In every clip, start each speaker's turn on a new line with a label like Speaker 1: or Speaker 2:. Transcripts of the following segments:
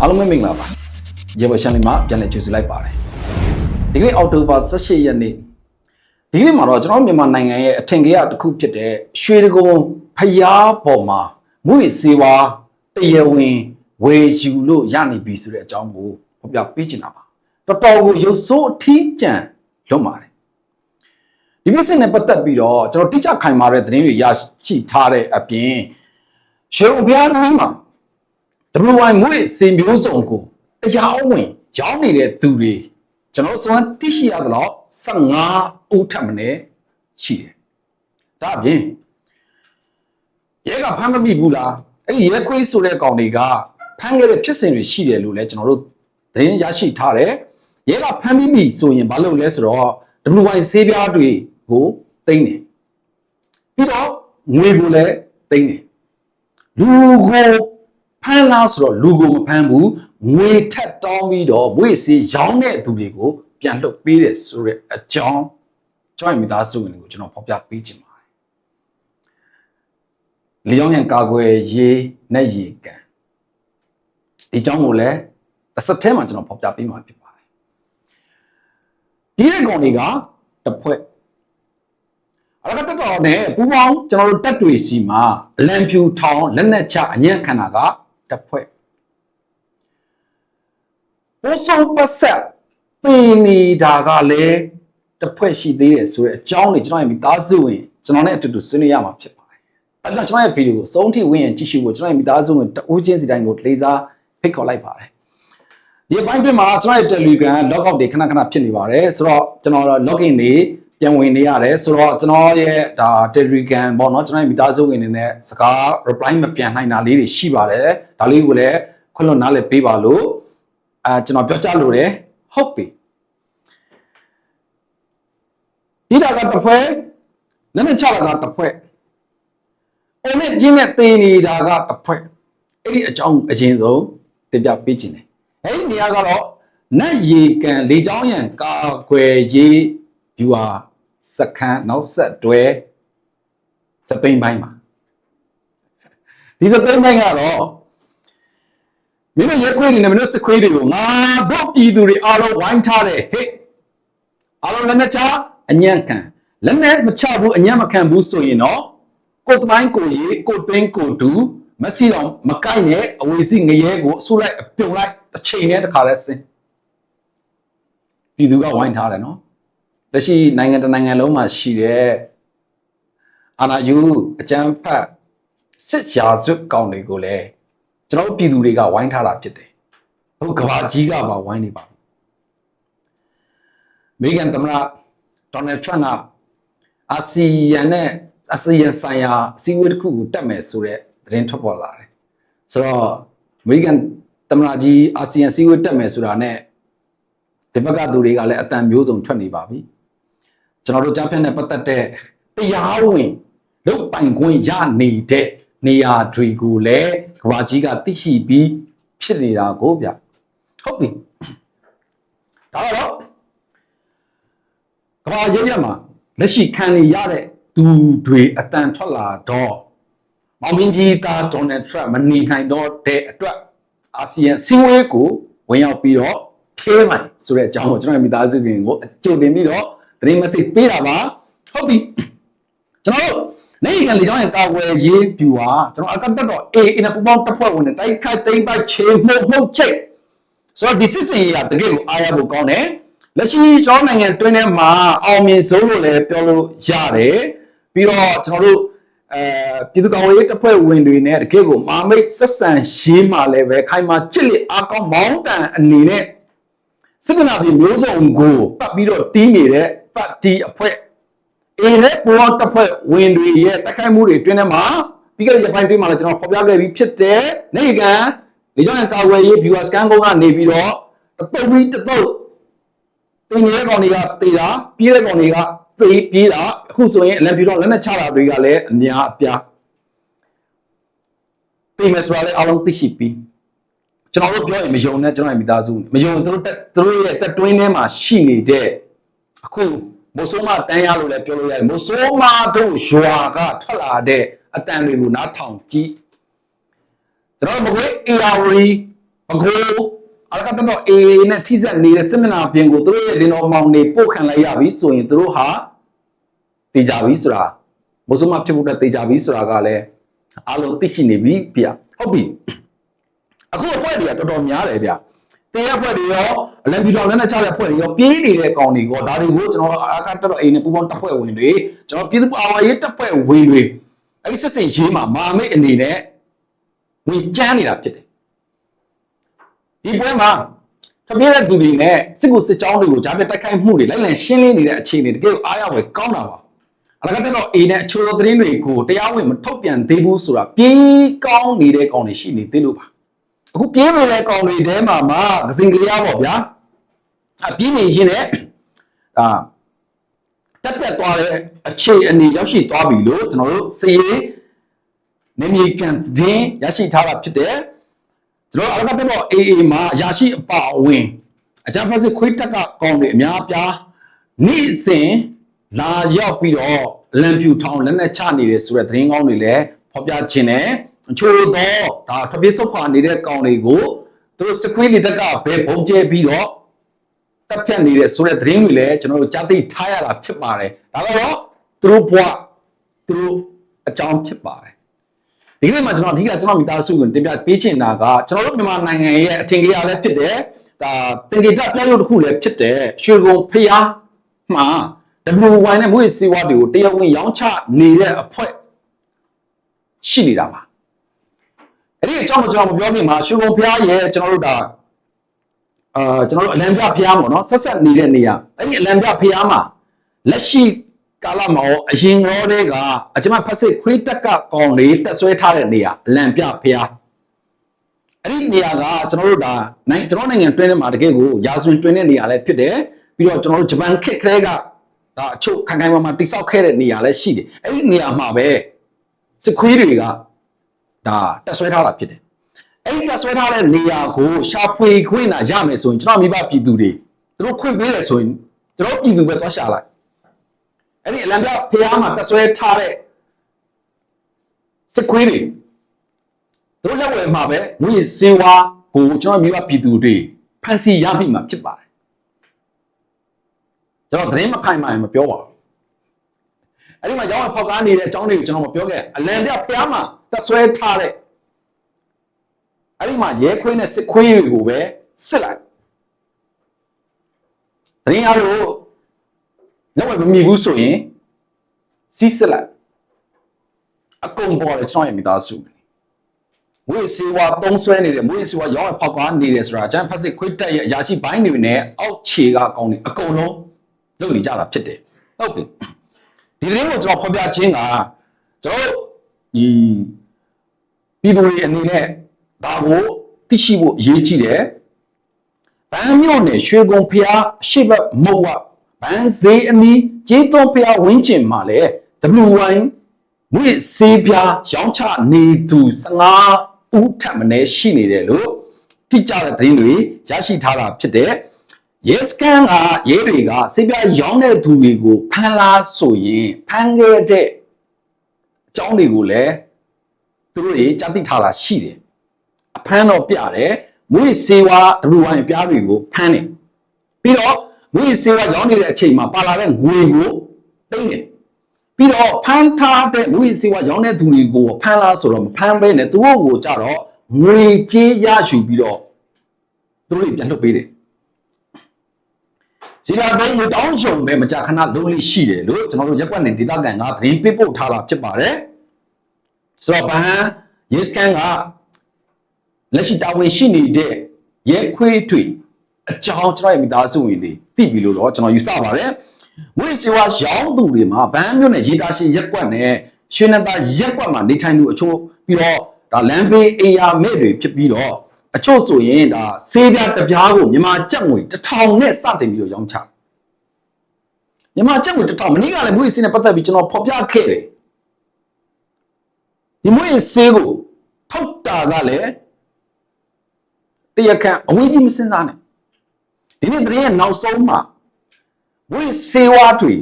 Speaker 1: အားလုံးပဲမင်္ဂလာပါရေဘရှန်လီမှာပြန်လည်ကြိုဆိုလိုက်ပါတယ်ဒီကနေ့အောက်တိုဘာ18ရက်နေ့ဒီကနေ့မှာတော့ကျွန်တော်တို့မြန်မာနိုင်ငံရဲ့အထင်ကြီးတစ်ခုဖြစ်တဲ့ရွှေဒဂုံဖျားပေါ်မှာမွေစေဝါတရားဝင်ဝေယူလို့ရနေပြီဆိုတဲ့အကြောင်းကိုဖော်ပြပေးချင်တာပါတော်တော်ကိုရုပ်ဆိုးအထီးကျန်လွတ်ပါတယ်ဒီပြဿနာနဲ့ပတ်သက်ပြီးတော့ကျွန်တော်တိကျခိုင်မာတဲ့သတင်းတွေရရှိထားတဲ့အပြင်ရွှေဒဂုံဖျားနားမှာ WY မွေစင်မျိုးစုံကိုတရားဝင်ရောင်းနေတဲ့သူတွေကျွန်တော်စွမ်းသိရှိရသလောက်15ဦးထပ်မင်းရှိတယ်။ဒါအပြင်ရဲကဖမ်းမမိဘူးလားအဲ့ဒီရဲခွေးဆိုတဲ့ကောင်တွေကဖမ်းခဲ့တဲ့ဖြစ်စဉ်တွေရှိတယ်လို့လည်းကျွန်တော်တို့သတင်းရရှိထားတယ်။ရဲကဖမ်းမိပြီဆိုရင်ဘာလုပ်လဲဆိုတော့ WY ဆေးပြားတွေကိုသိမ်းတယ်။ပြီးတော့ငွေကိုလည်းသိမ်းတယ်။လူကို ဖမ်းလားဆိုတော့လူကိုမဖမ်းဘူးငွေထက်တောင်းပြီးတော့ငွေစီရောင်းတဲ့သူတွေကိုပြန်လွတ်ပေးတယ်ဆိုတဲ့အကြောင်းကျွန်တော်မိသားစုဝင်တွေကိုကျွန်တော်ဖော်ပြပေးခြင်းပါတယ်။လျောင်းရန်ကာကွယ်ရေးနဲ့ရေကန်ဒီအကြောင်းကိုလည်းတစ်စက်ထဲမှာကျွန်တော်ဖော်ပြပေးမှာဖြစ်ပါတယ်။ဒီတဲ့ကောင်တွေကတစ်ဖွဲ့အရကတက်တော်နဲ့ပူပေါင်းကျွန်တော်တို့တက်တွေစီမှာအလံဖြူထောင်လက်နက်ချအညံ့ခန္ဓာက တစ်ဖွဲ့ပိုးစုံပတ်ဆက်ပင်နေတာကလည်းတစ်ဖွဲ့ရှိသေးတယ်ဆိုတဲ့အကြောင်းတွေကျွန်တော်ရဲ့မိသားစုဝင်ကျွန်တော်နဲ့အတူတူဆွေးနွေးရမှာဖြစ်ပါတယ်။ဒါကြောင့်ကျွန်တော်ရဲ့ဗီဒီယိုကိုအဆုံးထိဝင်ရင်ကြည့်ရှုဖို့ကျွန်တော်ရဲ့မိသားစုဝင်တဦးချင်းစီတိုင်းကိုလေးစားဖိတ်ခေါ်လိုက်ပါတယ်။ဒီအပိုင်းတွင်မှာကျွန်တော်ရဲ့ Telegram logout တွေခဏခဏဖြစ်နေပါတယ်ဆိုတော့ကျွန်တော် login တွေ ပြန်ဝင်နေရတယ်ဆိုတော့ကျွန်တော်ရဲ့ဒါ Telegram ပေါ့နော်ကျွန်တော်ရဲ့မိသားစုဝင်တွေနဲ့စကား reply မပြန်နိုင်တာလေးတွေရှိပါတယ်ဒါလေးကိုလည်းခွင့်လွှတ်နားလည်ပေးပါလို့အာကျွန်တော်ပြောကြားလိုတယ်ဟုတ်ပြီဒီတာကတစ်ဖွဲနည်းနည်းချတာကတစ်ဖွဲအုံနဲ့ကျင်းနဲ့သေနေတာကတစ်ဖွဲအဲ့ဒီအကြောင်းအရင်ဆုံးတင်ပြပေးခြင်းတယ်အဲ့ဒီနေရာကတော့နတ်ရေကန်လေချောင်းရံကာကွယ်ရေး viewer စခန်းနောက်ဆက်တွဲစပိန်ပိုင်းမှာဒီစပိန်ပိုင်းကတော့မင်းတို့ရက်ခွေးတွေနဲ့မင်းတို့စခွေးတွေကိုငါတို့ပြည်သူတွေအားလုံးဝိုင်းထားတယ်ဟဲ့အားလုံးလက်နဲ့ချအညံ့ခံလက်နဲ့မချဘူးအညံ့မခံဘူးဆိုရင်တော့ကိုယ်တမိုင်းကိုရေကိုတွင်းကိုတူမစီတော့မကိုက်နဲ့အဝေစီငရဲကိုအဆုလိုက်အပြုံလိုက်တစ်ချိန်နဲ့တစ်ခါလဲဆင်းပြည်သူကဝိုင်းထားတယ်နော် လက်ရှိနိုင်ငံတစ်နိုင်ငံလုံးမှာရှိတဲ့အာဏာယူအကြမ်းဖက်စစ်ရာဇဝတ်ကောင်တွေကိုလည်းကျွန်တော်တို့ပြည်သူတွေကဝိုင်းထားတာဖြစ်တယ်။အခုကဘာကြီးကပါဝိုင်းနေပါဘူး။အမေရိကန်သမ္မတဒေါ်နယ်ထရန့်ကအာဆီယံနဲ့အာဆီယံဆိုင်ရာအစည်းအဝေးတစ်ခုကိုတက်မယ်ဆိုတဲ့သတင်းထွက်ပေါ်လာတယ်။ဆိုတော့အမေရိကန်သမ္မတကြီးအာဆီယံအစည်းအဝေးတက်မယ်ဆိုတာနဲ့ဒီဘက်ကသူတွေကလည်းအတန်မျိုးစုံထွက်နေပါပြီ။ ကျွန်တော်တို့ကြားဖြတ်နဲ့ပတ်သက်တဲ့တရားဝင်လုတ်ပိုင်ခွင့်ရနေတဲ့နေရာတွေကိုလည်းကဘာကြီးကသိရှိပြီးဖြစ်နေတာကိုဗျဟုတ်ပြီဒါတော့ကဘာရရမှာလက်ရှိခံနေရတဲ့သူတွေအတန်ထွက်လာတော့မောင်မင်းကြီးသားဒေါ်နယ်ထရန့်မနေနိုင်တော့တဲ့အတွက်အာဆီယံစီဝေးကိုဝင်ရောက်ပြီးတော့ဖြဲမှန်ဆိုတဲ့အကြောင်းကိုကျွန်တော်မိသားစုခင်ကိုအကြိုတင်ပြီးတော့ သတင်း message ပေးတာပါဟုတ်ပြီကျွန်တော်တို့နိုင်ကလေးကြောင့်ရင်ကာဝယ်ရေးပြူဟာကျွန်တော်အကတက်တော့ A အင်းပူပေါင်းတစ်ဖွဲ့ဝင်တဲ့တိုက်ခိုက်သိမ်းပိုက်ချေမှုမှုချိတ်ဆိုတော့ဒီစစ်စင်ရေးကတကယ်ကိုအားရဖို့ကောင်းတယ်လက်ရှိကျွန်တော်နိုင်ငံတွင်းထဲမှာအောင်မြင်ဆုံးလို့လည်းပြောလို့ရတယ်ပြီးတော့ကျွန်တော်တို့အဲပြည်သူ့ကောင်ရေးတပ်ဖွဲ့ဝင်တွေနဲ့တကယ်ကိုမာမိတ်ဆက်ဆံရေးမှလည်းပဲခိုင်မာချစ်လက်အားကောင်းမောင်းတန်အနေနဲ့စစ်မနာပြည်မျိုးစုံကိုပတ်ပြီးတော့တီးနေတဲ့ ပတ်တီအဖွဲ့အင်းနဲ့ပေါ်တပ်ဖွဲ့ဝင်တွေရဲ့တိုက်ခိုက်မှုတွေတွင်းထဲမှာပြီးခဲ့တဲ့ရက်ပိုင်းတွင်းမှာလည်းကျွန်တော်ဖော်ပြခဲ့ပြီးဖြစ်တဲ့နေကန်လေကြောင်းကာဝယ်ရေး viewer scan ကုန်းကနေပြီးတော့တတုပ်ပြီးတတုပ်တင်ရဲကောင်တွေကတေတာပြေးတဲ့ကောင်တွေကသေပြေးတာအခုဆိုရင်အလံပြတော့လက်နဲ့ချတာတွေကလည်းအများအပြားတေမစရာလည်းအလုံးသိရှိပြီးကျွန်တော်တို့ပြောရင်မယုံနဲ့ကျွန်တော်ရဲ့မိသားစုမယုံသူတို့တက်သူတို့ရဲ့တက်တွင်းထဲမှာရှိနေတဲ့ အခုမိုးဆိုးမတန်းရလို့လည်းပြောလို့ရတယ်မိုးဆိုးမတို့ရွာကထွက်လာတဲ့အတန်တွေကိုနားထောင်ကြည့်ကျွန်တော်မကွေး ARV ပကိုးအလကတတော့အေးနဲ့ထိစက်နေတဲ့စစ်မျက်နှာပြင်ကိုသူတို့ရဲ့လင်းတော်မောင်နေပို့ခံလိုက်ရပြီဆိုရင်သူတို့ဟာတေကြပြီဆိုတာမုဆုမဖြစ်ဖို့အတွက်တေကြပြီဆိုတာကလည်းအားလုံးသိရှိနေပြီဗျဟုတ်ပြီအခုအဖွဲ့တွေကတော်တော်များတယ်ဗျတင်းရဖွဲ့တွေရော အလံပြည်တော်လည်းနဲ့ချတဲ့ဖွဲ့တွေရောပြေးနေတဲ့ကောင်တွေကိုဒါတွေကိုကျွန်တော်အာကတက်တော့အိမ်နဲ့ပူပေါင်းတပ်ဖွဲ့ဝင်တွေကျွန်တော်ပြည်သူ့အာဝါရေးတပ်ဖွဲ့ဝင်တွေအဲ့ဒီစစ်စင်ရေးမှာမာမိတ်အနေနဲ့ဝင်ကြမ်းနေတာဖြစ်တယ်ဒီပွဲမှာထပြေးတဲ့သူတွေနဲ့စစ်ကူစစ်ကြောင်းတွေကိုကြားပြတိုက်ခိုက်မှုတွေလိုက်လံရှင်းလင်းနေတဲ့အခြေအနေတကယ်ကိုအားရဝယ်ကောင်းတာပါအလကတက်တော့အိမ်နဲ့အချိုးသတင်းတွေကိုတရားဝင်မထုတ်ပြန်သေးဘူးဆိုတာပြေးကောင်းနေတဲ့ကောင်တွေရှိနေသေးလို့ပါအခုပြင်းနေတဲ့ကောင်တွေထဲမှာမှကစင်ကလေးရပေါ့ဗျာ အပြင်းနေရင်လည်းအာတက်ပြတ်သွားတဲ့အခြေအနေရောက်ရှိသွားပြီလို့ကျွန်တော်တို့စီရေးနေမီကန်တင်ရရှိထားတာဖြစ်တယ်ကျွန်တော်အရကတက်တော့ AA မှာရရှိအပါအဝင်အကြမ်းဖက်စစ်ခွေးတက်ကကောင်တွေအများအပြားနေ့စဉ်လာရောက်ပြီးတော့လန်ပြူထောင်လက်နဲ့ချနေတယ်ဆိုတဲ့သတင်းကောင်းတွေလည်းဖော်ပြခြင်းနဲ့အချို့တော့ဒါထပြေးဆုတ်ခွာနေတဲ့ကောင်တွေကိုသူတို့စကွေးလီတက်ကဘယ်ဘုံကျဲပြီးတော့ တက်ဖြတ်နေတဲ့ဆိုတဲ့သတင်းတွေလည်းကျွန်တော်တို့ကြားသိထားရတာဖြစ်ပါတယ်ဒါကတော့သူတို့ဘဝသူတို့အကြောင်းဖြစ်ပါတယ်ဒီကနေ့မှာကျွန်တော်အဓိကကျွန်တော်မိသားစုကိုတင်ပြပေးချင်တာကကျွန်တော်တို့မြန်မာနိုင်ငံရဲ့အထင်ကြီးအားလည်းဖြစ်တယ်ဒါတင်ကြတာပြရုပ်တစ်ခုလည်းဖြစ်တယ်ရွှေကုံဖျားမှာ WY နဲ့မွေးစီဝါတွေကိုတရားဝင်ရောင်းချနေတဲ့အဖွဲ့ရှိနေတာပါအဲ့ဒီအကြောင်းကိုကျွန်တော်မပြောခင်မှာရွှေကုံဖျားရဲ့ကျွန်တော်တို့ဒါ အာကျွန်တော်တို့အလံပြဖျားပေါ့နော်ဆက်ဆက်နေတဲ့နေရာအဲ့ဒီအလံပြဖျားမှာလက်ရှိကာလမှာရောအရင်ရောတဲ့ကအကျမဖက်စစ်ခွေးတက်ကကောင်လေးတက်ဆွဲထားတဲ့နေရာအလံပြဖျားအဲ့ဒီနေရာကကျွန်တော်တို့ဒါနိုင်ကျွန်တော်နိုင်ငံတွင်းထဲမှာတကယ်ကိုရာဇဝင်တွင်းတဲ့နေရာလည်းဖြစ်တယ်ပြီးတော့ကျွန်တော်တို့ဂျပန်ခေတ်ကလေးကဒါအချုပ်ခိုင်ခိုင်မာမာတိဆောက်ခဲ့တဲ့နေရာလည်းရှိတယ်အဲ့ဒီနေရာမှာပဲစစ်ခွေးတွေကဒါတက်ဆွဲထားတာဖြစ်တယ် အဲ့ဒီတက်ဆွဲထားတဲ့နေရာကိုရှာဖွေခွင့်လာရမယ်ဆိုရင်ကျွန်တော်မိဘပြည်သူတွေသူတို့ခွင့်ပေးတယ်ဆိုရင်ကျွန်တော်ပြည်သူပဲသွားရှာလိုက်အဲ့ဒီအလံပြဖျားမှာတက်ဆွဲထားတဲ့စစ်ခွေးတွေသူတို့လက်ဝယ်မှာပဲငွေစေဝါကိုကျွန်တော်မိဘပြည်သူတွေဖန်စီရမိမှာဖြစ်ပါတယ်ကျွန်တော်သတင်းမခိုင်မှန်မပြောပါဘူးအဲ့ဒီမှာရောင်းဖောက်ကားနေတဲ့အကြောင်းတွေကိုကျွန်တော်မပြောခဲ့အလံပြဖျားမှာတက်ဆွဲထားတဲ့ အဲ့ဒီမှာရဲခွေးနဲ့စစ်ခွေးတွေကိုပဲစစ်လိုက်သတင်းရလို့လက်ဝယ်မမြည်ဘူးဆိုရင်စီးစစ်လိုက်အကုန်ပေါ်တယ်ကျွန်တော်ရဲ့မိသားစုမွေးစီဝါသုံးဆွဲနေတယ်မွေးစီဝါရောင်းဖောက်ကားနေတယ်ဆိုတာကျန်ဖက်စစ်ခွေးတက်ရဲ့အရာရှိဘိုင်းတွေနဲ့အောက်ခြေကအကောင်တွေအကုန်လုံးလုပ်နေကြတာဖြစ်တယ်ဟုတ်ပြီဒီသတင်းကိုကျွန်တော်ဖော်ပြခြင်းကကျွန်တော်ဒီပြည်သူတွေအနေနဲ့ ဒါကိုသိရှိဖို့အရေးကြီးတယ်။ဗန်းမြို့နယ်ရွှေကုံဖျားရှေ့ဘက်မုတ်ဝဗန်းဈေးအနီးကျေးသွန်းဖျားဝင်းကျင်မှာလဲ WY မွေစေးပြားရောင်းချနေသူ15ဦးထပ်မံရှိနေတယ်လို့တိကျတဲ့သတင်းတွေရရှိထားတာဖြစ်တဲ့ yes can ကရဲတွေကစေးပြားရောင်းတဲ့သူတွေကိုဖမ်းလားဆိုရင်ဖမ်းခဲ့တဲ့အကြောင်းတွေကိုလည်းသူတို့တွေကြားသိထားတာရှိတယ်အ ဖမ်းတော့ပြတယ်မွေးစေဝါ WY ပြားတွေကိုဖမ်းတယ်ပြီးတော့မွေးစေဝါရောင်းနေတဲ့အချိန်မှာပါလာတဲ့ငွေကိုသိမ်းတယ်ပြီးတော့ဖမ်းထားတဲ့မွေးစေဝါရောင်းတဲ့သူတွေကိုဖမ်းလားဆိုတော့မဖမ်းဘဲနဲ့သူတို့ကိုကြတော့ငွေကြေးရယူပြီးတော့သူတို့တွေပြန်လွှတ်ပေးတယ်စီလာဘိုင်းကိုတောင်းချုံပဲမကြခဏလုံးလေးရှိတယ်လို့ကျွန်တော်တို့ရက်ကွက်နေဒေသခံကသတင်းပေးပို့ထားတာဖြစ်ပါတယ်ဆိုတော့ဘန် yes can က လက်ရှိတာဝန်ရှိနေတဲ့ရဲခွေးထွေအကြောင်းကျွန်တော်ရဲ့မိသားစုဝင်တွေသိပြီလို့တော့ကျွန်တော်ယူဆပါတယ်။ဝိစေဝါရောင်းသူတွေမှာဗန်းမြို့နယ်ရေတာရှင်ရက်ကွက်နဲ့ရွှေနတာရက်ကွက်မှာနေထိုင်သူအချို့ပြီးတော့ဒါလမ်းဘေးအိမ်ယာမဲ့တွေဖြစ်ပြီးတော့အချို့ဆိုရင်ဒါဆေးပြားတစ်ပြားကိုမြန်မာကျပ်ငွေတစ်ထောင်နဲ့စတင်ပြီးတော့ရောင်းချမြန်မာကျပ်ငွေတစ်ထောင်မနေ့ကလည်းမွေးစင်းနဲ့ပတ်သက်ပြီးကျွန်တော်ဖော်ပြခဲ့တယ်ဒီမွေးဆေးကိုထောက်တာကလည်း တရားခံအဝေးကြီးမစင်စားနဲ့ဒီနေ့တရင်ရဲ့နောက်ဆုံးမှာဝိစေဝါတွေ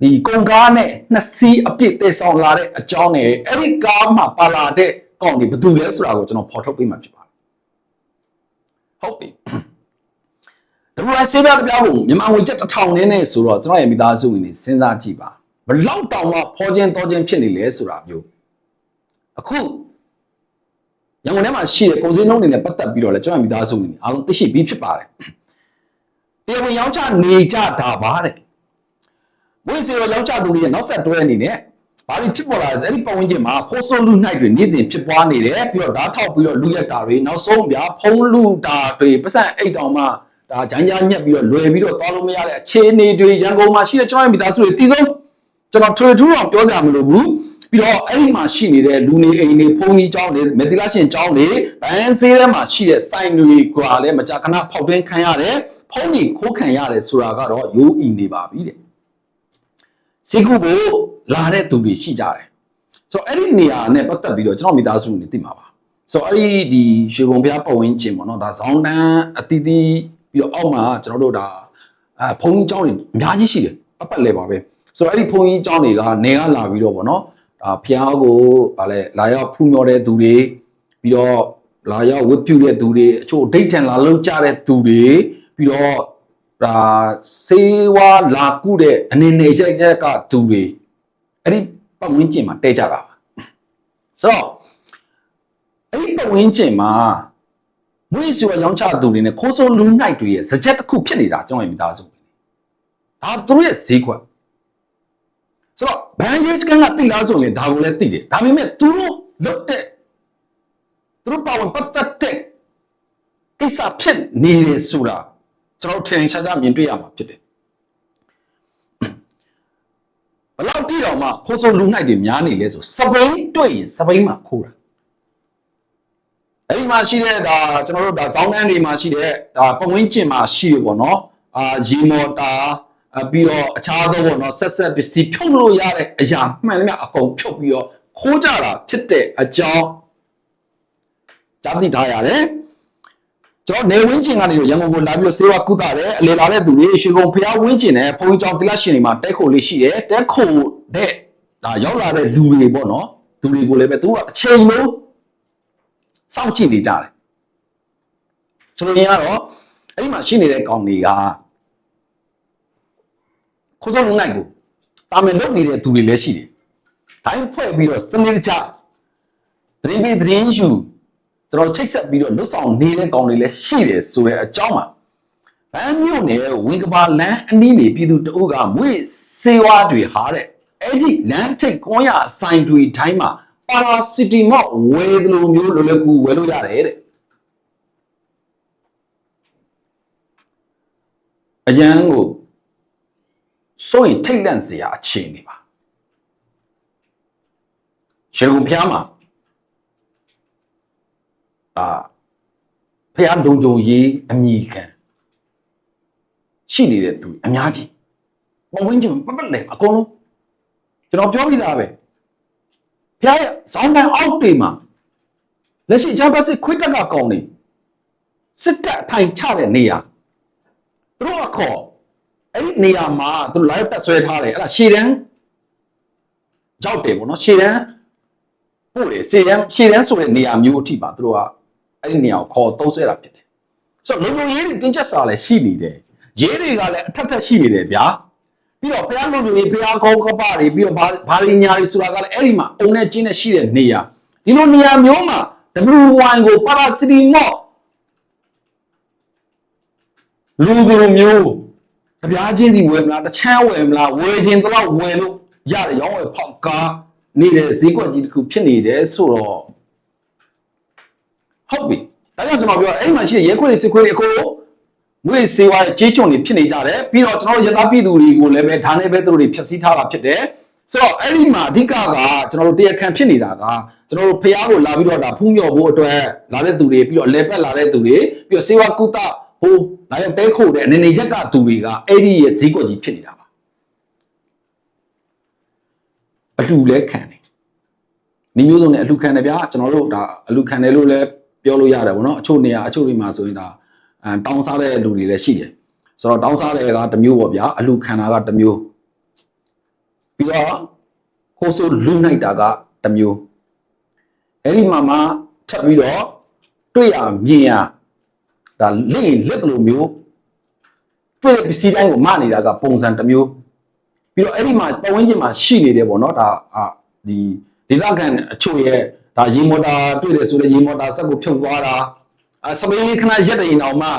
Speaker 1: ဒီကုန်ကားနဲ့နှစ်စီးအပြည့်တည်ဆောင်လာတဲ့အကြောင်းနဲ့အဲ့ဒီကားမှာပါလာတဲ့ကောင်တွေဘယ်သူလဲဆိုတာကိုကျွန်တော်ဖော်ထုတ်ပေးမှာဖြစ်ပါတယ်ဟုတ်ပြီဒါပေမဲ့ဆေးပြားတစ်ပြားကိုမြန်မာငွေကျပ်တစ်ထောင်နဲ့နဲ့ဆိုတော့ကျွန်တော်ရဲ့မိသားစုဝင်တွေစဉ်းစားကြည့်ပါဘလောက်တောင်မှဖောခြင်းတော်ခြင်းဖြစ်နေလဲဆိုတာမျိုးအခု ရန်ကုန်ထဲမှာရှိတဲ့ကုန်စည်နှုန်းတွေနဲ့ပတ်သက်ပြီးတော့လည်းကျွန်တော်ရဲ့မိသားစုဝင်တွေအားလုံးသိရှိပြီးဖြစ်ပါတယ်တရားဝင်ရောင်းချနေကြတာပါတဲ့မွေးစေရောရောင်းချသူတွေရဲ့နောက်ဆက်တွဲအနေနဲ့ဘာတွေဖြစ်ပေါ်လာလဲအဲ့ဒီပတ်ဝန်းကျင်မှာခိုးဆိုးလူနိုင်တွေနေ့စဉ်ဖြစ်ပွားနေတယ်ပြီးတော့ဓာတ်ထောက်ပြီးတော့လူရက်တာတွေနောက်ဆုံးဗျာဖုံးလူတာတွေပတ်စံအိတ်တောင်မှဒါဂျန်ကြားညက်ပြီးတော့လွယ်ပြီးတော့သွားလို့မရတဲ့အခြေအနေတွေရန်ကုန်မှာရှိတဲ့ကျွန်တော်ရဲ့မိသားစုတွေတည်ဆုံးကျွန်တော်ထွေထူးအောင်ပြောကြမလို့ဘူး ပြီးတော့အဲ့ဒီမှာရှိနေတဲ့လူနေအိမ်တွေဖုန်းကြီးကျောင်းတွေမက်ဒီလာရှင်ကျောင်းတွေဘန်းဈေးထဲမှာရှိတဲ့စိုင်တွေကလည်းမကြာခဏဖောက်တွင်းခံရတယ်ဖုန်းကြီးခိုးခံရတယ်ဆိုတာကတော့ရိုးအီနေပါပြီတဲ့စီကူကိုလာတဲ့သူတွေရှိကြတယ်ဆိုတော့အဲ့ဒီနေရာနဲ့ပတ်သက်ပြီးတော့ကျွန်တော်မိသားစုနေသိမှာပါဆိုတော့အဲ့ဒီဒီရွှေဘုံဖျားပတ်ဝန်းကျင်ပေါ့နော်ဒါဇောင်းတန်းအတီးတီးပြီးတော့အောက်မှာကျွန်တော်တို့ဒါအဲဖုန်းကြီးကျောင်းတွေအများကြီးရှိတယ်အပတ်လဲပါပဲဆိုတော့အဲ့ဒီဖုန်းကြီးကျောင်းတွေကနေကလာပြီးတော့ပေါ့နော် ဒါဖျားကိုဗာလဲလာရောက်ဖူးမြော်တဲ့သူတွေပြီးတော့လာရောက်ဝတ်ပြုတဲ့သူတွေအချို့ဒိတ်ထန်လာလောက်ကြတဲ့သူတွေပြီးတော့ဒါစေဝါလာကုတဲ့အနေနဲ့ရက်ကကသူတွေအဲ့ဒီပတ်ဝန်းကျင်မှာတဲကြတာပါဆိုတော့အဲ့ဒီပတ်ဝန်းကျင်မှာမွေးစွာရောင်းချသူတွေနဲ့ခိုးဆိုးလူနိုင်တွေရဲ့စကြက်တစ်ခုဖြစ်နေတာကျွန်တော်ရဲ့မိသားစုဒါသူတို့ရဲ့ဈေးကွက်ဆိုတော့ ဘန်ရေးစကန်ကတိလားဆိုရင်ဒါကိုလည်းသိတယ်ဒါပေမဲ့သူတို့လွတ်တဲ့သူတို့ပါဝင်ပတ်သက်တဲ့ကိစ္စဖြစ်နေတယ်ဆိုတာကျွန်တော်ထင်ထင်ရှားရှားမြင်တွေ့ရမှာဖြစ်တယ်ဘယ်လောက်တိတော့မှခိုးဆိုးလူနိုင်တွေများနေလဲဆိုစပိန်တွေ့ရင်စပိန်မှာခိုးတာအဲ့ဒီမှာရှိတဲ့ဒါကျွန်တော်တို့ဒါဇောင်းတန်းတွေမှာရှိတဲ့ဒါပဝင်းကျင်မှာရှိရပေါ့နော်အာရေမော်တာအ ပြီးတော့အခြားသောပေါ့နော်ဆက်ဆက်ပစ္စည်းဖြုတ်လို့ရတဲ့အရာမှန်တယ်မြအကုန်ဖြုတ်ပြီးတော့ခိုးကြတာဖြစ်တဲ့အကြောင်းကြားသိထားရတယ်ကျွန်တော်နေဝင်းကျင်ကနေရန်ကုန်ကိုလာပြီးတော့စေဝါကုသတယ်အလေလာတဲ့သူတွေရွှေကုန်းဖျားဝင်းကျင်နဲ့ဘုံကြောင်တိလရှင်တွေမှာတဲခိုလေးရှိတယ်တဲခိုတဲ့ဒါရောက်လာတဲ့လူတွေပေါ့နော်သူတွေကိုလည်းပဲသူကအချိန်လုံးစောင့်ကြည့်နေကြတယ်ဆိုရင်ကတော့အဲ့ဒီမှာရှိနေတဲ့ကောင်တွေက ခိုးစုံလုံးနိုင်ကိုတာမန်လုပ်နေတဲ့သူတွေလည်းရှိတယ်တိုင်းဖွဲ့ပြီးတော့စနစ်တကျသတင်းပေးသတင်းယူကျွန်တော်ချိတ်ဆက်ပြီးတော့လွတ်ဆောင်နေတဲ့ကောင်တွေလည်းရှိတယ်ဆိုတဲ့အကြောင်းပါဘန်းမြို့နယ်ဝင်းကပါလမ်းအနီးနေပြည်သူတအုပ်ကမွေစေဝါတွေဟာတဲ့အဲ့ဒီလမ်းထိတ်ကွန်ရအဆိုင်တွေတိုင်းမှာပါရာစီတီမော့ဝယ်သလိုမျိုးလွယ်လွယ်ကူဝယ်လို့ရတယ်တဲ့အရန်ကို စိုးရင်ထိတ်လန့်စရာအခြေအနေပါရေကုန်ဖျားမှာအာဖျားလုံကြုံရေးအမိခံရှိနေတဲ့သူအများကြီးပုံဝင်ချင်းပတ်ပတ်လဲအကုန်လုံးကျွန်တော်ပြောပြီးသားပဲဖျားရဲ့ဇောင်းတန်အောက်တွေမှာလက်ရှိဂျမ်ဘတ်စစ်ခွစ်တက်ကကောင်းနေစစ်တပ်အထိုင်ချတဲ့နေရာသူတို့အခေါ်အဲ့ဒီ နေရာမှာသူတို့ live တက်ဆွဲထားတယ်အဲ့ဒါရှေ့တန်းရောက်တယ်ပေါ့နော်ရှေ့တန်းပို့တယ်ရှေ့တန်းရှေ့တန်းဆိုတဲ့နေရာမျိုးအထိပါသူတို့ကအဲ့ဒီနေရာကိုခေါ်သုံးဆွဲတာဖြစ်တယ်ဆိုတော့လုံလုံရေးတင်ချက်စာလည်းရှိနေတယ်ရေးတွေကလည်းအထက်ထက်ရှိနေတယ်ဗျာပြီးတော့ဘုရားလုံလုံရေးဘုရားကောင်းကပတွေပြီးတော့ဘာဘာရင်းညာတွေဆိုတာကလည်းအဲ့ဒီမှာအုံနဲ့ကျင်းနဲ့ရှိတဲ့နေရာဒီလိုနေရာမျိုးမှာ W1 ကိုပါရာစီတီမော့လူကလိုမျိုး တပြားချင်းစီဝယ်မလားတချမ်းဝယ်မလားဝယ်ခြင်းတော့ဝယ်လို့ရတယ်ရောင်းဝယ်ဖောက်ကားနေတဲ့ဈေးကွက်ကြီးတစ်ခုဖြစ်နေတယ်ဆိုတော့ဟုတ်ပြီဒါကြောင့်ကျွန်တော်ပြောအဲ့မှာရှိတဲ့ရဲခွေတွေစစ်ခွေတွေအကုန်ငွေစေဝါကြေးချွန်တွေဖြစ်နေကြတယ်ပြီးတော့ကျွန်တော်တို့ရသပြည်သူတွေကိုလည်းပဲဒါနဲ့ပဲသူတို့တွေဖြည့်ဆည်းထားတာဖြစ်တယ်ဆိုတော့အဲ့ဒီမှာအဓိကကကျွန်တော်တို့တရားခံဖြစ်နေတာကကျွန်တော်တို့ဖះကိုလာပြီးတော့ဒါဖူးမြော်ဖို့အတွက်လာတဲ့သူတွေပြီးတော့လေပက်လာတဲ့သူတွေပြီးတော့စေဝါကုသ ဟိုဒါကြောင့်တဲခိုတဲ့အနေနေချက်ကသူတွေကအဲ့ဒီရဲ့ဈေးကွက်ကြီးဖြစ်နေတာပါအလှလဲခံတယ်ဒီမျိုးစုံနဲ့အလှခံတယ်ဗျာကျွန်တော်တို့ဒါအလှခံတယ်လို့လည်းပြောလို့ရတယ်ဗောနော်အချို့နေရာအချို့တွေမှာဆိုရင်ဒါအဲတောင်းစားတဲ့လူတွေလည်းရှိတယ်ဆိုတော့တောင်းစားတဲ့ကတစ်မျိုးပေါ့ဗျာအလှခံတာကတစ်မျိုးပြီးတော့ခိုးဆိုးလူနိုင်တာကတစ်မျိုးအဲ့ဒီမှာမှထပ်ပြီးတော့တွေ့ရမြင်ရ ဒါလင့်လက်တလို့မျိုးတွေ့တဲ့ပစ္စည်းတိုင်းကိုမနေတာကပုံစံတစ်မျိုးပြီးတော့အဲ့ဒီမှာပတ်ဝန်းကျင်မှာရှိနေတယ်ပေါ့နော်ဒါအာဒီဒေသခံအချို့ရဲ့ဒါရေမော်တာတွေ့တယ်ဆိုတော့ရေမော်တာဆက်ကိုဖြုတ်သွားတာအစပိန်ခဏရက်တဲ့ရင်အောင်မှ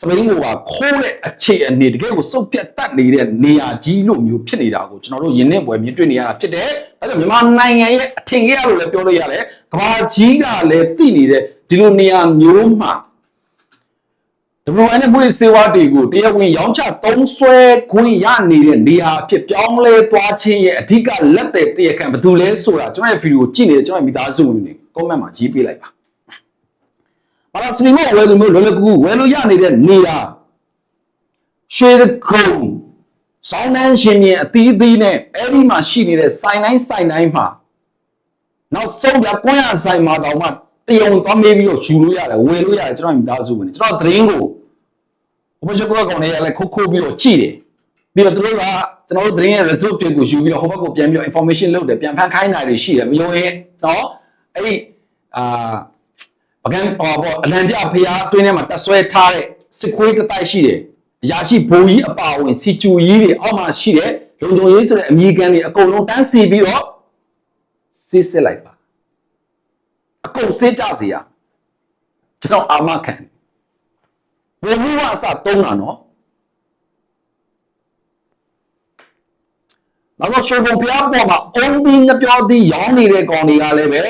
Speaker 1: စပိန်ကိုပါခိုးတဲ့အခြေအနေတကယ်ကိုစုပ်ပြတ်တတ်နေတဲ့နေရာကြီးလို့မျိုးဖြစ်နေတာကိုကျွန်တော်တို့ယင်းနဲ့ပွဲမြင်တွေ့နေရတာဖြစ်တယ်။ဒါကြောင့်မြန်မာနိုင်ငံရဲ့အထင်ကြီးရလို့လည်းပြောလို့ရတယ်။ကမ္ဘာကြီးကလည်းသိနေတဲ့ဒီလိုနေရာမျိုးမှာ WN နဲ့မွေးစေဝါတွေကိုတရားဝင်ရောင်းချသုံးဆွဲခွင့်ရနေတဲ့နေရာအဖြစ်ပြောင်းလဲသွားခြင်းရဲ့အဓိကလက်သက်တရားခံဘယ်သူလဲဆိုတာကျွန်တော်ရဲ့ဗီဒီယိုကြည့်နေတဲ့ကျွန်တော်ရဲ့မိသားစုဝင်တွေ comment မှာရေးပေးလိုက်ပါ။ဘာလို့စနေမောဝယ်လို့မျိုးလွယ်လွယ်ကူကူဝယ်လို့ရနေတဲ့နေရာရွှေကုံစောင်းနှန်းရှင်မြင်အသီးသီးနဲ့အဲ့ဒီမှာရှိနေတဲ့စိုင်တိုင်းစိုင်တိုင်းမှာနောက်ဆုံးပြကွန်းရဆိုင်မှာတောင်မှ တရားဝင်သွားမေးပြီးတော့ယူလို့ရတယ်ဝယ်လို့ရတယ်ကျွန်တော်မိသားစုဝင်တွေကျွန်တော်သတင်းကိုဘုရားကောကောင်တွေကလည်းခုတ်ခုတ်ပြီးတော့ကြည့်တယ်ပြီးတော့သူတို့ကကျွန်တော်တို့သတင်းရဲ့ result တွေကိုယူပြီးတော့ဟိုဘက်ကိုပြန်ပြီးတော့ information လုပ်တယ်ပြန်ဖန်ခိုင်းတာတွေရှိတယ်မယုံရင်နော်အဲ့ဒီအာပကံဟောပေါ့အလံပြဖျားတွင်းထဲမှာတက်ဆွဲထားတဲ့စစ်ခွေးတစ်တိုက်ရှိတယ်အရာရှိဘိုးကြီးအပါဝင်စီကျူကြီးတွေအောက်မှာရှိတဲ့လုံခြုံရေးဆိုတဲ့အမည်ခံတွေအကုန်လုံးတန်းစီပြီးတော့စစ်စစ်လိုက်ပါ အကုန်စစ်ကြစီရကျွန်တော်အာမခံတယ်ဘယ်မှုကအစတုံးတာနော်နောက်တော့ရွှေဘုံဖျားပေါ်မှာအုံးပြီးငပြောသည်ရောင်းနေတဲ့ကောင်တွေကလည်းပဲ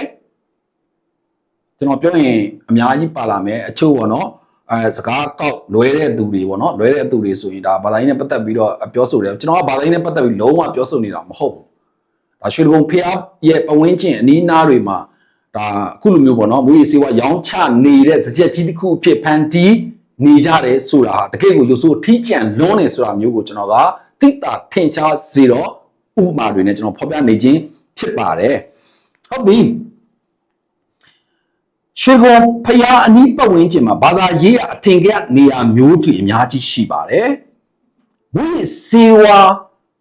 Speaker 1: ကျွန်တော်ပြောရင်အများကြီးပါလာမယ်အချို့ပေါ့နော်အဲစကားကောက်လွဲတဲ့သူတွေပေါ့နော်လွဲတဲ့သူတွေဆိုရင်ဒါဘာသာရေးနဲ့ပတ်သက်ပြီးတော့ပြောဆိုတယ်ကျွန်တော်ကဘာသာရေးနဲ့ပတ်သက်ပြီးလုံးဝပြောဆိုနေတာမဟုတ်ဘူးဒါရွှေဘုံဖျားရဲ့ပဝင်းချင်းအနီးနားတွေမှာ ဒါအခုလိုမျိုးပေါ့နော်မူရီစီဝါရောင်းချနေတဲ့စကြက်ကြီးတစ်ခုအဖြစ်ဖန်တီးနေကြတယ်ဆိုတာဟာတကယ့်ကိုရုပ်ဆိုးထီးကျန်လွန်းနေဆိုတာမျိုးကိုကျွန်တော်ကတိတာထင်ရှားစေတော့ဥပမာတွေနဲ့ကျွန်တော်ဖော်ပြနေခြင်းဖြစ်ပါတယ်ဟုတ်ပြီရွှေဘုံဖျားအနီးပတ်ဝန်းကျင်မှာဘာသာရေးရအထင်ကြီးနေရာမျိုးတွေအများကြီးရှိပါတယ်မူရီစီဝါ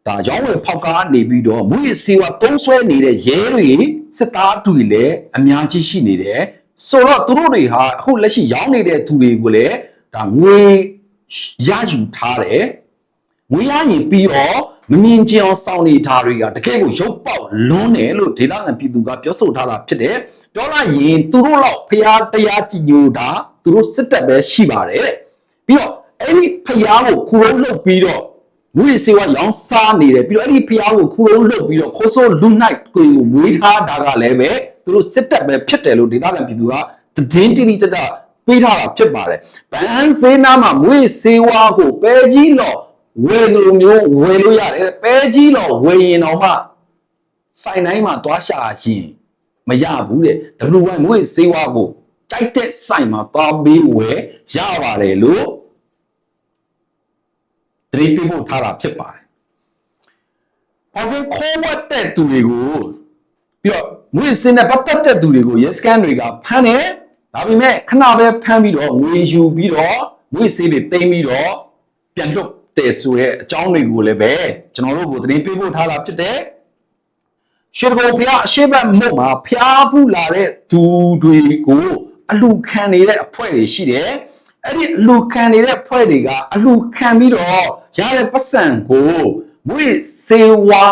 Speaker 1: ဒါရောင်းဝယ်ဖောက်ကားနေပြီးတော့မူရီစီဝါတုံးဆွဲနေတဲ့ရဲတွေ စစ်သားတွေလည်းအများကြီးရှိနေတယ်ဆိုတော့သူတို့တွေဟာအခုလက်ရှိရောင်းနေတဲ့သူတွေကိုလည်းဒါငွေရယူထားတယ်ငွေရရင်ပြီးတော့မမြင်ကြအောင်စောင့်နေတာတွေကတကယ်ကိုရုပ်ပေါက်လွန်းတယ်လို့ဒေသခံပြည်သူကပြောဆိုထားတာဖြစ်တယ်ပြောလိုက်ရင်သူတို့လောက်ဖျားတရားကြည်ညိုတာသူတို့စစ်တပ်ပဲရှိပါတယ်တဲ့ပြီးတော့အဲ့ဒီဖျားကိုခူလုံးလုပ်ပြီးတော့ ငွေစေဝါရောင်းစားနေတယ်ပြီးတော့အဲ့ဒီဖျားကိုခူလုံးလုပ်ပြီးတော့ခိုးဆိုးလူနိုင်ကိုမွေးထားတာကလည်းပဲသူတို့စစ်တပ်ပဲဖြစ်တယ်လို့ဒေသခံပြည်သူကသတင်းတိတိကျကျပေးထားတာဖြစ်ပါတယ်။ဗန်စေးနာမှာမွေးစေဝါကိုပဲကြီးလော်ဝယ်လိုမျိုးဝယ်လို့ရတယ်။ပဲကြီးလော်ဝယ်ရင်တော့မှစိုင်တိုင်းမှာသွားရှာရင်မရဘူးတဲ့။ W1 မွေးစေဝါကိုကြိုက်တဲ့စိုင်မှာသွားပြီးဝယ်ရပါတယ်လို့ တတိပြဖို့ထားတာဖြစ်ပါတယ်။ဘာကြောင့်ခေါ်ဝတ်တဲ့သူတွေကိုပြီးတော့ငွေစင်းနဲ့ပတ်သက်တဲ့သူတွေကို yes scan တွေကဖမ်းတယ်ဒါပေမဲ့ခဏပဲဖမ်းပြီးတော့ငွေယူပြီးတော့ငွေစေးတွေတိမ့်ပြီးတော့ပြန်လွတ်တယ်ဆိုတဲ့အကြောင်းတွေကိုလည်းပဲကျွန်တော်တို့ကိုသတင်းပေးပို့ထားတာဖြစ်တယ်ရှေ့ဘုံဖျားအရှိတ်မုတ်မှာဖျားဖူးလာတဲ့သူတွေကိုအလူခံနေတဲ့အဖွဲ့တွေရှိတယ် အဲ့ဒီအလူခံနေတဲ့အဖွဲ့တွေကအလူခံပြီးတော့ရတဲ့ပတ်စံကိုငွေစေဝါ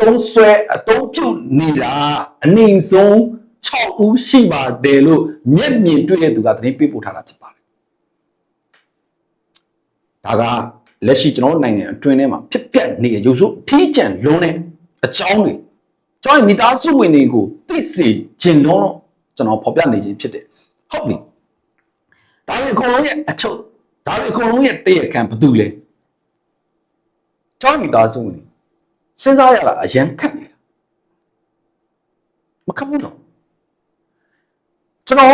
Speaker 1: တုံးဆွဲအတုံးပြုတ်နေတာအနည်းဆုံး6ဦးရှိပါတယ်လို့မျက်မြင်တွေ့တဲ့သူကသတင်းပေးပို့ထားတာဖြစ်ပါတယ်။ဒါကလက်ရှိကျွန်တော်တို့နိုင်ငံအတွင်းထဲမှာဖြစ်ပျက်နေတဲ့ရုပ်ဆိုးထီးကျန်လွန်းတဲ့အကြောင်းတွေကျွန်တော်မိသားစုဝင်တွေကိုသိစေခြင်းလုံးတော့ကျွန်တော်ဖော်ပြနေခြင်းဖြစ်တယ်။ဟုတ်ပြီ။ ဒါပေမဲ့အကုန်လုံးရဲ့အချုပ်ဒါပေမဲ့အကုန်လုံးရဲ့တည့်ရခံဘာတူလဲ။ကျွန်တော်မိသားစုဝင်တွေစဉ်းစားရတာအရန်ခက်နေတာမခက်ဘူးတော့ကျွန်တော်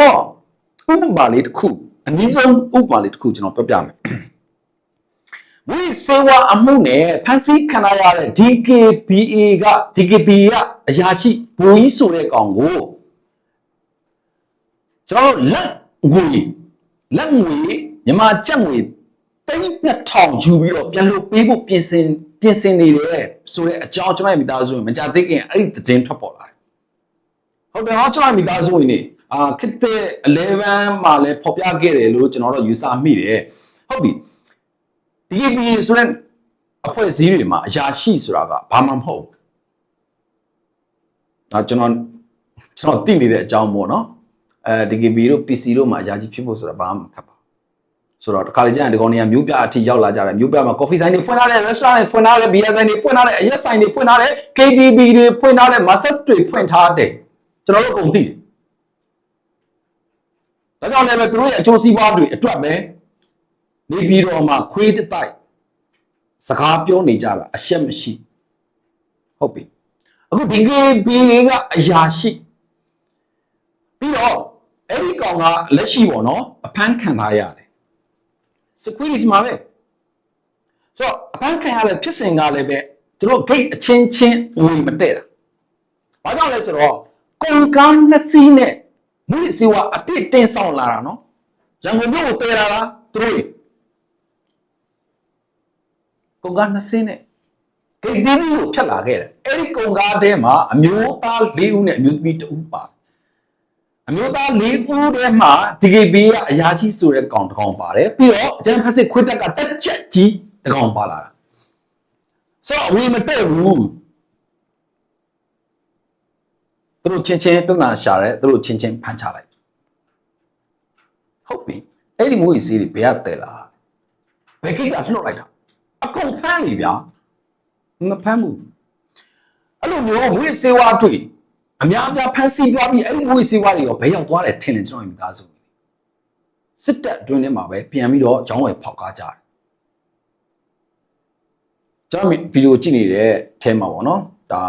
Speaker 1: ဥပမာလေးတစ်ခုအနည်းဆုံးဥပမာလေးတစ်ခုကျွန်တော်ပြောပြမယ်ဝိစေဝါအမှုနဲ့ဖန်စီခံရတဲ့ DKBA က DKB ကအရာရှိဘူကြီးဆိုတဲ့ကောင်ကိုကျွန်တော်လက်ငွေ လက်ငွေမြန်မာကျပ်ငွေတိန်း2000ယူပြီးတော့ပြန်လို့ပေးဖို့ပြင်ဆင်ပြင်ဆင်နေတယ်ဆိုတဲ့အကြောင်းကျွန်တော်ရဲ့မိသားစုဝင်မကြသေးခင်အဲ့ဒီသတင်းထွက်ပေါ်လာတယ်ဟုတ်တယ်ဟောကျွန်တော်ရဲ့မိသားစုဝင်နေအာခစ်တဲ့အလဲဗန်းမှာလည်းဖော်ပြခဲ့တယ်လို့ကျွန်တော်တို့ယူဆမိတယ်ဟုတ်ပြီ DKB ဆိုတဲ့အဖွဲ့အစည်းတွေမှာအရာရှိဆိုတာကဘာမှမဟုတ်ဘူးဒါကျွန်တော်ကျွန်တော်သိနေတဲ့အကြောင်းပေါ့နော် အဲ DKB တို့ PC တို့မှာအရာကြီးဖြစ်ဖို့ဆိုတာဘာမှမခက်ပါဘူးဆိုတော့တခါလေကျရင်ဒီကောင်တွေကမျိုးပြအထိရောက်လာကြတယ်မျိုးပြမှာ coffee ဆိုင်တွေဖွင့်ထားတယ် restaurant တွေဖွင့်ထားတယ် beer ဆိုင်တွေဖွင့်ထားတယ်အရက်ဆိုင်တွေဖွင့်ထားတယ် KTV တွေဖွင့်ထားတယ် massage တွေဖွင့်ထားတယ်ကျွန်တော်တို့အကုန်သိတယ်ဒါကြောင့်လည်းပဲသူတို့ရဲ့အကျိုးစီးပွားတွေအတွက်ပဲနေပြီးတော့မှခွေးတစ်တိုက် စကားပြောနေကြတာအရှက်မရှိဟုတ်ပြီအခုဒီ KB ကအရာရှိပြီးတော့ အဲ့ဒီကောင်ကလက်ရှိပေါ့နော်အဖမ်းခံထားရတယ် security မှာပဲဆိုတော့အဖမ်းခံရတဲ့ဖြစ်စဉ်ကလည်းပဲသူတို့ gate အချင်းချင်းဝင်မတည့်တာဘာကြောင့်လဲဆိုတော့ကုန်ကားနှစ်စီးနဲ့မွေးစီဝါအပြစ်တင်ဆောင်လာတာနော်ရန်ကုန်မြို့ကိုတည်လာတာသူတို့တွေကုန်ကားနှစ်စီးနဲ့ဂိတ်ဒီကိုဖြတ်လာခဲ့တယ်အဲ့ဒီကုန်ကားထဲမှာအမျိုးသား၄ဦးနဲ့အမျိုးသမီး2ဦးပါတယ် အမျိုးသား၄ဦးထဲမှာ DKB ကအရာရှိဆိုတဲ့ကောင်တစ်ကောင်ပါတယ်ပြီးတော့အကျန်းဖက်စစ်ခွတ်တက်ကတက်ချက်ကြီးတစ်ကောင်ပါလာတာဆိုတော့အဝေမတက်ဘူးသူတို့ချင်းချင်းပြဿနာရှာတယ်သူတို့ချင်းချင်းဖမ်းချလိုက်ဟုတ်ပြီအဲ့ဒီမွေးစီးတွေဘယ်ကတဲလာဘယ်ကိတ်ကလှုပ်လိုက်တာအကုန်ဖမ်းပြီဗျာမဖမ်းဘူးအဲ့လိုမျိုးမွေးစေဝါတွေ့ အများအပြားဖမ်းဆီးသွားပြီးအဲ့ဒီမွေးစေဝါတွေရောဘယ်ရောက်သွားတယ်ထင်တယ်ကျွန်တော်မိသားစုစစ်တပ်အတွင်းထဲမှာပဲပြန်ပြီးတော့ကျောင်းဝယ်ဖောက်ကားကြတယ်ကျွန်တော်ဗီဒီယိုကြည့်နေတဲ့အဲမှာပေါ့နော်ဒါ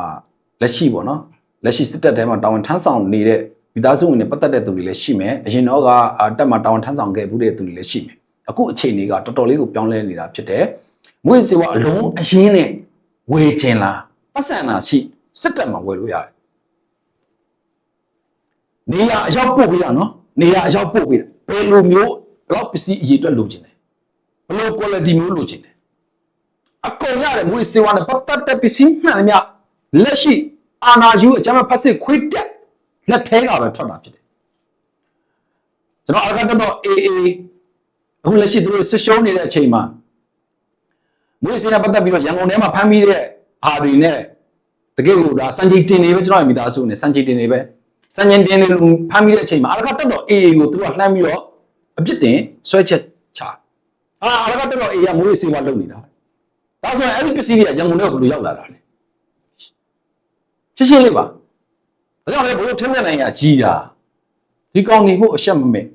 Speaker 1: လက်ရှိပေါ့နော်လက်ရှိစစ်တပ်ထဲမှာတာဝန်ထမ်းဆောင်နေတဲ့မိသားစုဝင်တွေပတ်သက်တဲ့သူတွေလည်းရှိမယ်အရင်တော့ကအာတက်မှာတာဝန်ထမ်းဆောင်ခဲ့မှုတဲ့သူတွေလည်းရှိမယ်အခုအချိန်တွေကတော်တော်လေးကိုပြောင်းလဲနေတာဖြစ်တယ်မွေးစေဝါအလုံးအရင်းနဲ့ဝေချင်လားပတ်စံနာရှိစစ်တပ်မှာဝယ်လို့ရတယ် နေရအရောက်ပို့ပေးတာနော်နေရအရောက်ပို့ပေးတာဘယ်လိုမျိုးဘယ်လောက်ပစ္စည်းအရေးအတွက်လိုချင်တယ်ဘယ်လို quality မျိုးလိုချင်တယ်အကုန်ရတယ်မွေးစေဝါနဲ့ပတ်သက်တဲ့ပစ္စည်းမှန်သမျှလက်ရှိအာနာယူအကြမ်းဖက်စစ်ခွေးတက်လက်ထဲကပဲထွက်တာဖြစ်တယ်ကျွန်တော်အကတတော့ AA အခုလက်ရှိသူတို့စစ်ရှုံးနေတဲ့အချိန်မှာမွေးစင်းနဲ့ပတ်သက်ပြီးတော့ရန်ကုန်ထဲမှာဖမ်းမိတဲ့အာတွေနဲ့တကယ်ကိုဒါစံချိန်တင်နေပဲကျွန်တော်ရဲ့မိသားစုနဲ့စံချိန်တင်နေပဲ စံချိန်တင်နေလို့ဖမ်းမိတဲ့အချိန်မှာအရကတက်တော့ AA ကိုသူတို့ကလှမ်းပြီးတော့အပြစ်တင်ဆွဲချက်ချအာအရကတက်တော့ AA ကမွေးစင်းကလုပ်နေတာဒါဆိုရင်အဲ့ဒီပစ္စည်းတွေကရန်ကုန်ထဲကိုဘယ်လိုရောက်လာတာလဲရှင်းရှင်းလေးပါဒါကြောင့်လေဘလို့ထင်းမြက်နိုင်ငံကြီးတာဒီကောင်နေဖို့အရှက်မမဲ့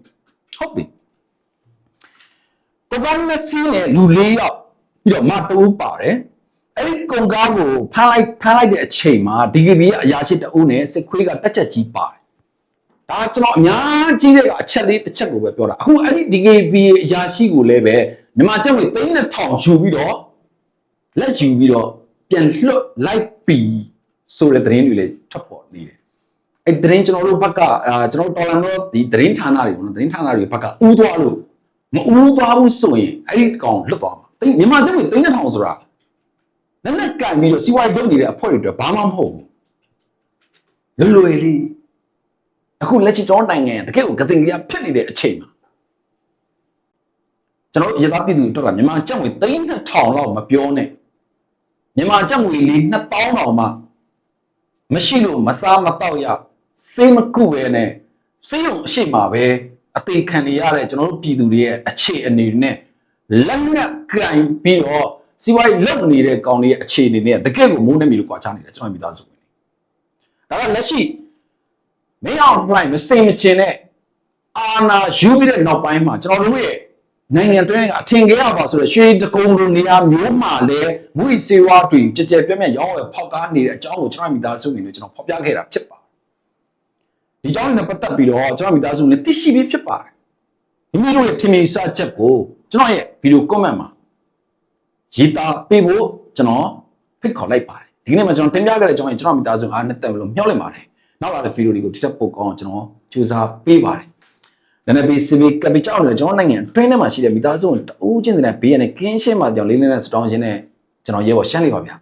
Speaker 1: ဟုတ်ပြီပပန်းမစီနဲ့လူလေးယောက်ပြီးတော့မတူပါတယ် အဲ့ဒီကုန်ကားကိုဖမ်းလိုက်ဖမ်းလိုက်တဲ့အချိန်မှာ DKB ရဲ့အရာရှိတအုပ်နဲ့စစ်ခွေးကတက်ချက်ကြီးပါတယ်ဒါကျွန်တော်အများကြီးတဲ့အချက်လေးတစ်ချက်ကိုပဲပြောတာအခုအဲ့ဒီ DKB ရဲ့အရာရှိကိုလည်းပဲမြန်မာကျပ်ငွေ3000ယူပြီးတော့လက်ယူပြီးတော့ပြန်လွတ်လိုက်ပြီးဆိုတဲ့သတင်းတွေလည်းထွက်ပေါ်နေတယ်အဲ့သတင်းကျွန်တော်တို့ဘက်ကအာကျွန်တော်တော်လန်တော့ဒီသတင်းဌာနတွေပေါ့နော်သတင်းဌာနတွေဘက်ကဥသွားလို့မဥသွားဘူးဆိုရင်အဲ့ဒီကောင်လွတ်သွားမှာတိမြန်မာကျပ်ငွေ3000ဆိုတာ လက်နဲ့ကန်ပြီးတော့စီးပွားရေးလုပ်နေတဲ့အဖွဲ့တွေအတွက်ဘာမှမဟုတ်ဘူးလွယ်လွယ်လေးအခုလက်ချီတော်နိုင်ငံတကယ်ကိုဂတင်ကြီးဖြစ်နေတဲ့အချိန်မှာကျွန်တော်တို့ရသပြည်သူတို့ကမြန်မာကျပ်ငွေ3000လောက်မပြောနဲ့မြန်မာကျပ်ငွေလေး2000လောက်မှမရှိလို့မစားမတော့ရစေးမကုပဲနဲ့စေးရုံအရှိမှာပဲအသေးခံနေရတဲ့ကျွန်တော်တို့ပြည်သူတွေရဲ့အခြေအနေနဲ့လက်နက်ကင်ပြီးတော့ စီးပွားရေးလုပ်နေတဲ့ကောင်တွေရဲ့အခြေအနေနဲ့တကယ့်ကိုမိုးနေပြီလို့ကြွားချနေတယ်ကျွန်တော်မိသားစုဝင်ဒါကလက်ရှိမင်းအောင်လှိုင်းမစင်မချင်တဲ့အာနာယူပြီးတဲ့နောက်ပိုင်းမှာကျွန်တော်တို့ရဲ့နိုင်ငံတွင်းကအထင်ကြီးရပါဆိုတော့ရွှေတကုံလိုနေရာမျိုးမှာလဲမွေစေဝါတွေကြကြပြတ်ပြတ်ရောင်းဝယ်ဖောက်ကားနေတဲ့အကြောင်းကိုကျွန်တော်မိသားစုဝင်တွေကျွန်တော်ဖော်ပြခဲ့တာဖြစ်ပါတယ်ဒီကြောင်းနဲ့ပတ်သက်ပြီးတော့ကျွန်တော်မိသားစုနဲ့သိရှိပြီးဖြစ်ပါတယ်မိမိတို့ရဲ့ထင်မြင်စချက်ကိုကျွန်တော်ရဲ့ဗီဒီယို comment မှာ ရေးသားပေးဖို့ကျွန်တော်ဖိတ်ခေါ်လိုက်ပါတယ်ဒီကနေ့မှာကျွန်တော်တင်ပြခဲ့တဲ့အကြောင်းကိုကျွန်တော်မိသားစုအားနဲ့တက်လို့မျှော်လင့်ပါတယ်နောက်လာတဲ့ဗီဒီယိုတွေကိုဒီထက်ပိုကောင်းအောင်ကျွန်တော်ကြိုးစားပေးပါတယ်နည်းနည်းပေးစီဗီကပီကြောက်တယ်ကျွန်တော်နိုင်ငံတွင်းထဲမှာရှိတဲ့မိသားစုဝင်တအိုးချင်းတဲ့ဘေးရနဲ့ကင်းရှင်းမှကြောင်လေးလေးနဲ့စတောင်းချင်းနဲ့ကျွန်တော်ရဲဘော်ရှမ်းလေးပါဗျာ